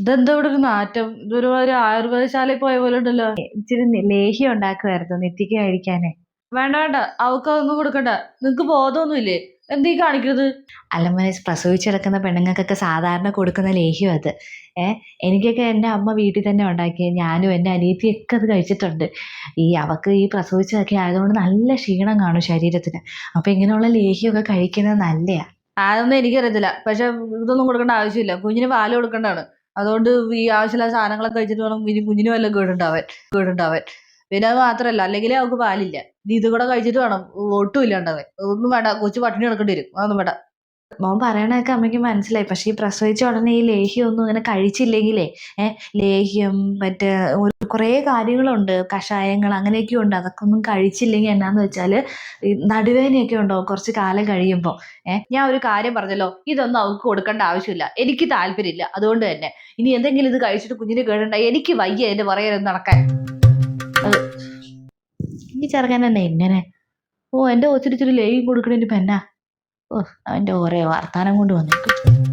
ഇതെന്താ ഇവിടെ ഒരു നാറ്റം. ഇതൊരു ഒരു ആയുർവേദശാലയിൽ പോയ പോലെ ഉണ്ടല്ലോ. ഇച്ചിരി ലേഹ്യം ഉണ്ടാക്കുമായിരുന്നു നെറ്റിക്ക് കഴിക്കാനേ വേണ്ട വേണ്ട. അവൾക്ക് അതൊന്നും കൊടുക്കണ്ട. നിങ്ങക്ക് ബോധമൊന്നുമില്ലേ? എന്തീ കാണിക്കുന്നത് അല്ലമ്മനെ പ്രസവിച്ചെടുക്കുന്ന പെണ്ണുങ്ങൾക്കൊക്കെ സാധാരണ കൊടുക്കുന്ന ലേഹ്യം അത്. ഏഹ് എനിക്കൊക്കെ എന്റെ അമ്മ വീട്ടിൽ തന്നെ ഉണ്ടാക്കി ഞാനും എന്റെ അനിയത്തിയൊക്കെ അത് കഴിച്ചിട്ടുണ്ട്. ഈ അവക്ക് ഈ പ്രസവിച്ചതൊക്കെ ആയതുകൊണ്ട് നല്ല ക്ഷീണം കാണും ശരീരത്തിന്. അപ്പം ഇങ്ങനെയുള്ള ലേഹ്യമൊക്കെ കഴിക്കുന്നത് നല്ലയാ. അതൊന്നും എനിക്കറിയത്തില്ല. പക്ഷെ ഇതൊന്നും കൊടുക്കേണ്ട ആവശ്യമില്ല. കുഞ്ഞിന് പാൽ കൊടുക്കേണ്ടതാണ്. അതുകൊണ്ട് ഈ ആവശ്യമില്ലാത്ത സാധനങ്ങളൊക്കെ കഴിച്ചിട്ട് വേണം ഇനി കുഞ്ഞിന് വല്ല കേടുണ്ടാവാൻ കേടുണ്ടാവാൻ. പിന്നെ അത് മാത്രമല്ല അല്ലെങ്കിൽ അവൾക്ക് പാലില്ല. ഇനി ഇത് കൂടെ കഴിച്ചിട്ട് വേണം ഒട്ടും ഇല്ലാണ്ടാവാൻ. ഒന്നും വേണ്ട കൊച്ചു പട്ടിണി കിടക്കേണ്ടി വരും. അതൊന്നും വേണ്ട. മോൻ പറയണതൊക്കെ അമ്മയ്ക്ക് മനസ്സിലായി. പക്ഷേ ഈ പ്രസവിച്ച ഉടനെ ഈ ലേഹ്യം ഒന്നും ഇങ്ങനെ കഴിച്ചില്ലെങ്കിലേ ഏഹ് ലേഹ്യം മറ്റേ ഒരു കുറേ കാര്യങ്ങളുണ്ട് കഷായങ്ങൾ അങ്ങനെയൊക്കെ ഉണ്ട്. അതൊക്കെ ഒന്നും കഴിച്ചില്ലെങ്കിൽ എന്നാന്ന് വെച്ചാൽ ഈ നടുവേദനയൊക്കെ ഉണ്ടാവും കുറച്ച് കാലം കഴിയുമ്പോൾ ഏഹ് ഞാൻ ഒരു കാര്യം പറഞ്ഞല്ലോ ഇതൊന്നും അവൾക്ക് കൊടുക്കേണ്ട ആവശ്യമില്ല. എനിക്ക് താല്പര്യമില്ല. അതുകൊണ്ട് തന്നെ ഇനി എന്തെങ്കിലും ഇത് കഴിച്ചിട്ട് കുഞ്ഞിന് കേടണ്ട? എനിക്ക് വയ്യ എന്റെ പറയാൻ നടക്കാൻ. ഈ ചെറുക്കൻ തന്നെ എങ്ങനെ ഓ എന്റെ ഒത്തിരി ഇച്ചിരി ലേഹ്യം കൊടുക്കണേന് ഇപ്പം എന്നാ? അവന്റെ ഓരോ വർത്താനം കൊണ്ട് വന്നേക്കും